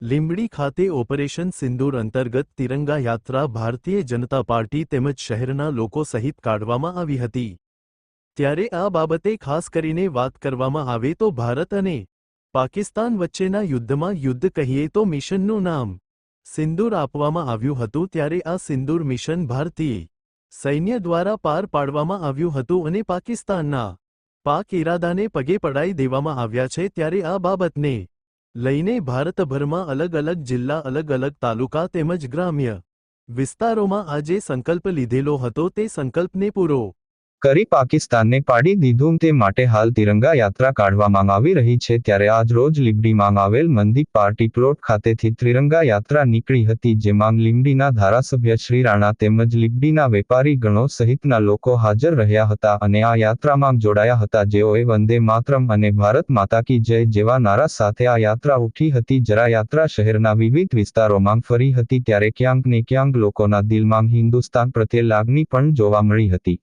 લીંબડી ખાતે ઓપરેશન સિંદૂર અંતર્ગત તિરંગા યાત્રા ભારતીય જનતા પાર્ટી તેમજ શહેરના લોકો સહિત કાઢવામાં આવી હતી. ત્યારે આ બાબતે ખાસ કરીને વાત કરવામાં આવે તો ભારત અને પાકિસ્તાન વચ્ચેના યુદ્ધમાં યુદ્ધ કહીએ તો મિશનનું નામ સિંદૂર આપવામાં આવ્યું હતું ત્યારે આ સિંદૂર મિશન ભારતીય સૈન્ય દ્વારા પાર પાડવામાં આવ્યું હતું અને પાકિસ્તાનના પાક ઇરાદાને પગે પડાઈ દેવામાં આવ્યા છે ત્યારે આ બાબતને લઈને ભારતભરમાં અલગ અલગ જિલ્લા, અલગ અલગ તાલુકા તેમજ ગ્રામ્ય વિસ્તારોમાં આજે સંકલ્પ લીધેલો હતો. તે સંકલ્પને પૂરો કરી પાકિસ્તાનને પાડી દીધું તે માટે હાલ તિરંગા યાત્રા કાઢવામાં આવી રહી છે ત્યારે આજ રોજ લીંબડીમાં આવેલ મંદિપ પાર્ટી પ્લોટ ખાતેથી ત્રિરંગા યાત્રા નીકળી હતી જેમાં લીંબડીના ધારાસભ્ય શ્રી રાણા તેમજ લીંબડીના વેપારી ગણો સહિતના લોકો હાજર રહ્યા હતા અને આ યાત્રામાં જોડાયા હતા. જેઓએ વંદે માતરમ અને ભારત માતા કી જય જેવા નારા સાથે આ યાત્રા ઉઠી હતી. જરા યાત્રા શહેરના વિવિધ વિસ્તારોમાં ફરી હતી ત્યારે ક્યાંક ને ક્યાંક લોકોના દિલમાં હિન્દુસ્તાન પ્રત્યે લાગણી પણ જોવા મળી હતી.